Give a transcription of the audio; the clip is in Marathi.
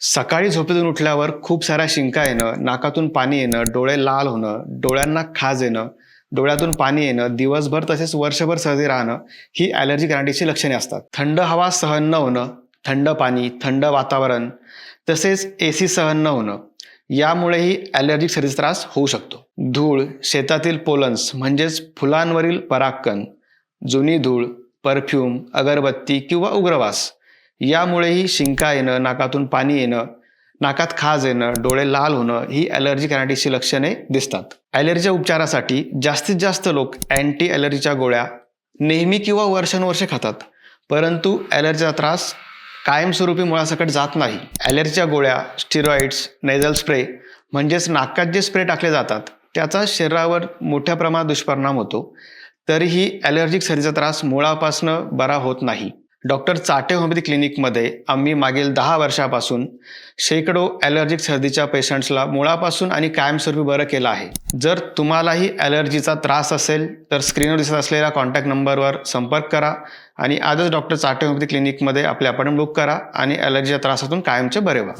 सकाळी झोपेतून उठल्यावर खूप साऱ्या शिंका येणं नाकातून पाणी येणं डोळे लाल होणं डोळ्यांना खाज येणं डोळ्यातून पाणी येणं दिवसभर तसेच वर्षभर सर्दी राहणं ही ॲलर्जी रायटिसची लक्षणे असतात. थंड हवा सहन न होणं थंड पाणी थंड वातावरण तसेच ए सी सहन न होणं यामुळेही ॲलर्जिक सर्दीचा त्रास होऊ शकतो. धूळ शेतातील पोलन्स म्हणजेच फुलांवरील परागकण जुनी धूळ परफ्यूम अगरबत्ती किंवा उग्रवास यामुळेही शिंका येणं नाकातून पाणी येणं नाकात खाज येणं डोळे लाल होणं ही ॲलर्जी कॅनाटीसची लक्षणे दिसतात. ॲलर्जीच्या उपचारासाठी जास्तीत जास्त लोक अँटी ॲलर्जीच्या गोळ्या नेहमी किंवा वर्षानुवर्षे खातात. परंतु ॲलर्जीचा त्रास कायमस्वरूपी मुळासकट जात नाही. ॲलर्जीच्या गोळ्या स्टिरॉइड्स नेझल स्प्रे म्हणजेच नाकात जे स्प्रे टाकले जातात त्याचा शरीरावर मोठ्या प्रमाणात दुष्परिणाम होतो. तरीही ॲलर्जिक सर्दीचा त्रास मुळापासनं बरा होत नाही. डॉक्टर चाटे होमिओपॅथी क्लिनिकमध्ये आम्ही मागील दहा वर्षापासून शेकडो ॲलर्जिक सर्दीच्या पेशंट्सला मुळापासून आणि कायमस्वरूपी बरं केलं आहे. जर तुम्हालाही ॲलर्जीचा त्रास असेल तर स्क्रीनवर दिसत असलेल्या कॉन्टॅक्ट नंबरवर संपर्क करा आणि आजच डॉक्टर चाटे होमिओपॅथी क्लिनिकमध्ये आपले अपॉइंटमेंट बुक करा आणि ॲलर्जीच्या त्रासातून कायमचे बरे व्हा.